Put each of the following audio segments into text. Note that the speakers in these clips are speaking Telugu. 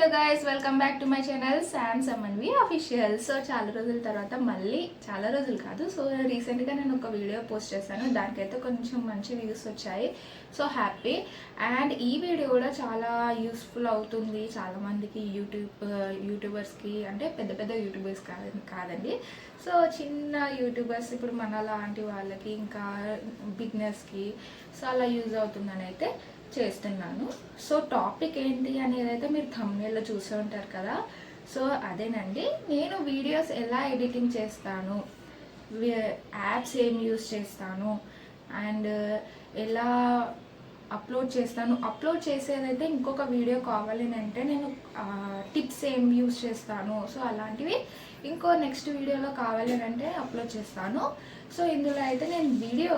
Hello guys welcome back to my channel Sam Samanvi official so చాలా రోజుల తర్వాత మళ్ళీ చాలా రోజులు కాదు. సో రీసెంట్గా నేను ఒక వీడియో పోస్ట్ చేశాను. దానికైతే కొంచెం మంచి వ్యూస్ వచ్చాయి. సో హ్యాపీ అండ్ ఈ వీడియో కూడా చాలా యూస్ఫుల్ అవుతుంది. చాలామందికి యూట్యూబ్ యూట్యూబర్స్కి uh, అంటే పెద్ద పెద్ద యూట్యూబర్స్ కాదండి కాదండి. సో చిన్న యూట్యూబర్స్ ఇప్పుడు మన లాంటి వాళ్ళకి ఇంకా బిగ్నెస్కి సో అలా యూజ్ అవుతుందని అయితే చేస్తున్నాను. సో టాపిక్ ఏంటి అనేది అయితే మీరు thumbnail-లో చూసే ఉంటారు కదా. సో అదేనండి. నేను వీడియోస్ ఎలా ఎడిటింగ్ చేస్తాను? యాప్స్ ఏం యూస్ చేస్తాను? అండ్ ఎలా అప్లోడ్ చేస్తాను? అప్లోడ్ చేసేదైతే ఇంకొక వీడియో కావాలి అంటే నేను టిప్స్ ఏం యూస్ చేస్తాను? సో అలాంటివి ఇంకో నెక్స్ట్ వీడియోలో కావాలి అంటే అప్లోడ్ చేస్తాను. సో ఇందులో అయితే నేను వీడియో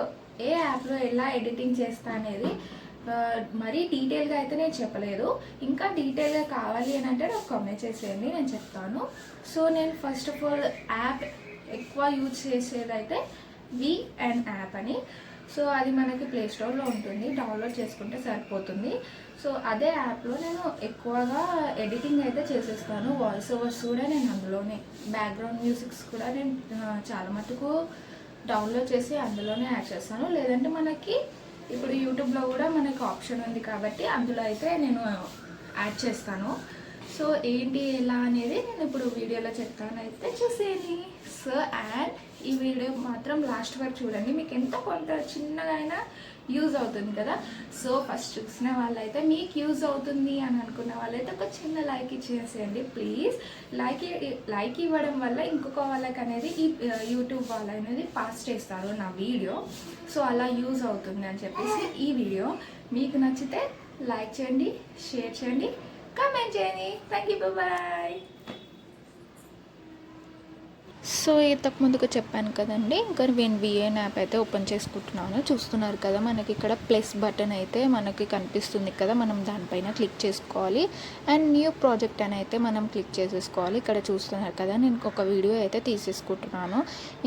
ఏ యాప్లో ఎలా ఎడిటింగ్ చేస్తా అనేది మరీ డీటెయిల్గా అయితే నేను చెప్పలేదు. ఇంకా డీటెయిల్గా కావాలి అని అంటే నాకు కామెంట్ చేసేయండి నేను చెప్తాను. సో నేను ఫస్ట్ ఆఫ్ ఆల్ యాప్ ఎక్కువ యూజ్ చేసేదైతే వి అండ్ యాప్ అని. సో అది మనకి ప్లే స్టోర్లో ఉంటుంది. డౌన్లోడ్ చేసుకుంటే సరిపోతుంది. సో అదే యాప్లో నేను ఎక్కువగా ఎడిటింగ్ అయితే చేసేస్తాను. వాయిస్ ఓవర్స్ కూడా నేను అందులోనే. బ్యాక్గ్రౌండ్ మ్యూజిక్స్ కూడా నేను చాలా మటుకు డౌన్లోడ్ చేసి అందులోనే యాడ్ చేస్తాను. లేదంటే మనకి ఇప్పుడు యూట్యూబ్లో కూడా మనకు ఆప్షన్ ఉంది కాబట్టి అందులో అయితే నేను యాడ్ చేస్తాను. సో ఏంటి ఎలా అనేది నేను ఇప్పుడు వీడియోలో చెప్తాను. అయితే చూసేయండి. సో అండ్ ఈ వీడియో మాత్రం లాస్ట్ వరకు చూడండి. మీకు ఎంత కొంత చిన్నగా అయినా యూజ్ అవుతుంది కదా? సో ఫస్ట్ చూసిన వాళ్ళైతే మీకు యూజ్ అవుతుంది అని అనుకున్న వాళ్ళైతే ఒక చిన్న లైక్ ఇచ్చేసేయండి. ప్లీజ్ లైక్ లైక్ ఇవ్వడం వల్ల ఇంకొక వాళ్ళకి అనేది ఈ యూట్యూబ్ వాళ్ళు అనేది పాస్ చేస్తారు నా వీడియో. సో అలా యూజ్ అవుతుంది అని చెప్పేసి ఈ వీడియో. మీకు నచ్చితే లైక్ చేయండి షేర్ చేయండి. కామెంట్ చేయండి థ్యాంక్ యూ బాయ్ సో ఇంతకు ముందుకు చెప్పాను కదండి ఇంకా నేను విఎన్ యాప్ అయితే ఓపెన్ చేసుకుంటున్నాను. చూస్తున్నారు కదా మనకి ఇక్కడ ప్లస్ బటన్ అయితే మనకి కనిపిస్తుంది కదా మనం దానిపైన క్లిక్ చేసుకోవాలి. అండ్ న్యూ ప్రాజెక్ట్ అని అయితే మనం క్లిక్ చేసేసుకోవాలి. ఇక్కడ చూస్తున్నారు కదా నేను ఒక వీడియో అయితే తీసేసుకుంటున్నాను.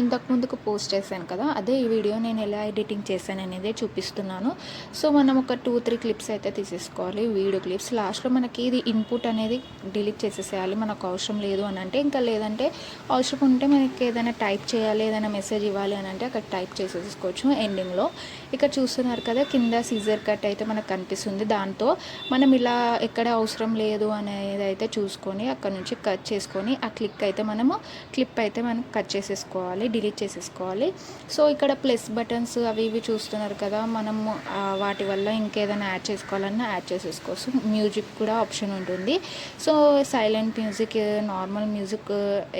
ఇంతకు ముందుకు పోస్ట్ చేశాను కదా అదే ఈ వీడియో నేను ఎలా ఎడిటింగ్ చేశాను అనేది చూపిస్తున్నాను. సో మనం ఒక టూ త్రీ క్లిప్స్ అయితే తీసేసుకోవాలి. వీడియో క్లిప్స్ లాస్ట్లో మనకి ఇది ఇన్పుట్ అనేది డిలీట్ చేసేసేయాలి. మనకు అవసరం లేదు అని అంటే ఇంకా లేదంటే అవసరం ఉంటే మనకి ఏదైనా టైప్ చేయాలి ఏదైనా మెసేజ్ ఇవ్వాలి అని అంటే అక్కడ టైప్ చేసేసుకోవచ్చు ఎండింగ్లో. ఇక్కడ చూస్తున్నారు కదా కింద సీజర్ కట్ అయితే మనకు కనిపిస్తుంది. దాంతో మనం ఇలా ఎక్కడ అవసరం లేదు అనేది అయితే చూసుకొని అక్కడ నుంచి కట్ చేసుకొని ఆ క్లిక్ అయితే మనము క్లిప్ అయితే మనం కట్ చేసేసుకోవాలి డిలీట్ చేసేసుకోవాలి. సో ఇక్కడ ప్లస్ బటన్స్ అవి ఇవి చూస్తున్నారు కదా మనము వాటి వల్ల ఇంకేదైనా యాడ్ చేసుకోవాలన్నా యాడ్ చేసేసుకోవచ్చు. మ్యూజిక్ కూడా ఆప్షన్ ఉంటుంది. So silent music normal music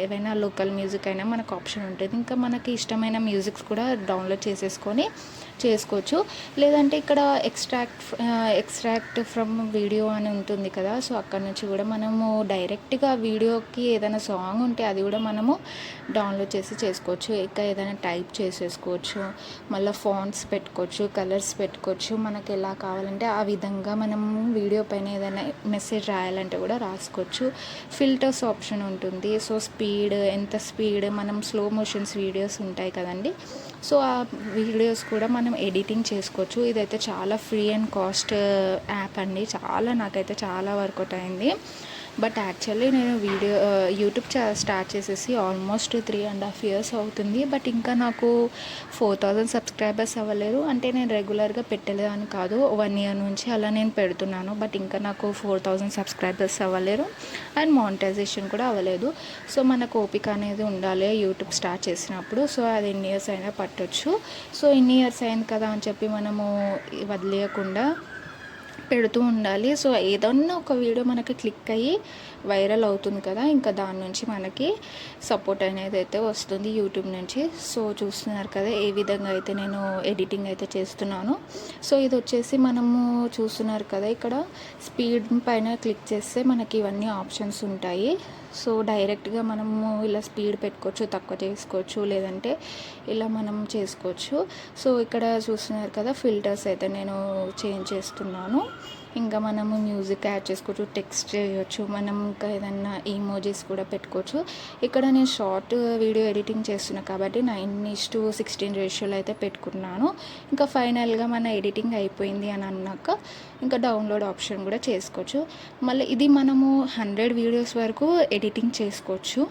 ఏవైనా లోకల్ మ్యూజిక్ అయినా మనకు ఆప్షన్ ఉంటుంది. ఇంకా మనకి ఇష్టమైన మ్యూజిక్స్ కూడా డౌన్లోడ్ చేసేసుకొని చేసుకోవచ్చు. లేదంటే ఇక్కడ ఎక్స్ట్రాక్ట్ ఎక్స్ట్రాక్ట్ ఫ్రమ్ వీడియో అని ఉంటుంది కదా సో అక్కడ నుంచి కూడా మనము డైరెక్ట్గా వీడియోకి ఏదైనా సాంగ్ ఉంటే అది కూడా మనము డౌన్లోడ్ చేసి చేసుకోవచ్చు. ఇంకా ఏదైనా టైప్ చేసేసుకోవచ్చు. మళ్ళీ ఫాంట్స్ పెట్టుకోవచ్చు కలర్స్ పెట్టుకోవచ్చు. మనకి ఎలా కావాలంటే ఆ విధంగా మనము వీడియో పైన ఏదైనా మెసేజ్ రాయాలంటే కూడా రాసుకోవచ్చు. ఫిల్టర్స్ ఆప్షన్ ఉంటుంది. సో స్పీడ్ ఎంత స్పీడ్ మనం స్లో మోషన్స్ వీడియోస్ ఉంటాయి కదండి. సో ఆ వీడియోస్ కూడా మనం మనం ఎడిటింగ్ చేసుకోవచ్చు. ఇదైతే చాలా ఫ్రీ అండ్ కాస్ట్ యాప్ అండి. చాలా నాకైతే చాలా వర్కౌట్ అయింది. బట్ యాక్చువల్లీ నేను వీడియో యూట్యూబ్ స్టార్ట్ చేసేసి almost three and half years అవుతుంది. బట్ ఇంకా నాకు ఫోర్ థౌజండ్ సబ్స్క్రైబర్స్ అవ్వలేరు అంటే నేను రెగ్యులర్గా పెట్టలేదని కాదు. వన్ ఇయర్ నుంచి అలా నేను పెడుతున్నాను. బట్ ఇంకా నాకు ఫోర్ థౌజండ్ సబ్స్క్రైబర్స్ అవ్వలేరు అండ్ మానిటైజేషన్ కూడా అవ్వలేదు. సో మనకు ఓపిక అనేది ఉండాలి యూట్యూబ్ స్టార్ట్ చేసినప్పుడు. సో అది ఎన్ని ఇయర్స్ అయినా పట్టొచ్చు. సో ఇన్ని ఇయర్స్ అయింది కదా అని చెప్పి మనము వదిలేయకుండా పెడుతూ ఉండాలి. సో ఏదన్నా ఒక వీడియో మనకి క్లిక్ అయ్యి వైరల్ అవుతుంది కదా ఇంకా దాని నుంచి మనకి సపోర్ట్ అనేది అయితే వస్తుంది యూట్యూబ్ నుంచి. సో చూస్తున్నారు కదా ఏ విధంగా అయితే నేను ఎడిటింగ్ అయితే చేస్తున్నాను. సో ఇది వచ్చేసి మనము చూస్తున్నారు కదా ఇక్కడ స్పీడ్ పైన క్లిక్ చేస్తే మనకి ఇవన్నీ ఆప్షన్స్ ఉంటాయి. సో డైరెక్ట్గా మనము ఇలా స్పీడ్ పెట్టుకోవచ్చు తక్కువ చేసుకోవచ్చు లేదంటే ఇలా మనం చేసుకోవచ్చు. సో ఇక్కడ చూస్తున్నారు కదా ఫిల్టర్స్ అయితే నేను చేంజ్ చేస్తున్నాను. ఇంకా మనము మ్యూజిక్ యాడ్ చేసుకోవచ్చు టెక్స్ట్ చేయొచ్చు మనం ఇంకా ఏదన్నా ఈమోజీస్ కూడా పెట్టుకోవచ్చు. ఇక్కడ నేను షార్ట్ వీడియో ఎడిటింగ్ చేస్తున్నా కాబట్టి నైన్ ఇస్ టు సిక్స్టీన్ రేషియోలో అయితే పెట్టుకున్నాను. ఇంకా ఫైనల్గా మన ఎడిటింగ్ అయిపోయింది అని అన్నాక ఇంకా డౌన్లోడ్ ఆప్షన్ కూడా చేసుకోవచ్చు. మళ్ళీ ఇది మనము హండ్రెడ్ వీడియోస్ వరకు ఎడిటింగ్ చేసుకోవచ్చు.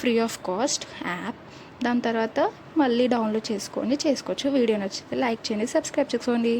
ఫ్రీ ఆఫ్ కాస్ట్ యాప్ దాని తర్వాత మళ్ళీ డౌన్లోడ్ చేసుకొని చేసుకోవచ్చు. వీడియో నచ్చితే లైక్ చేయండి. సబ్స్క్రైబ్ చేసుకోండి.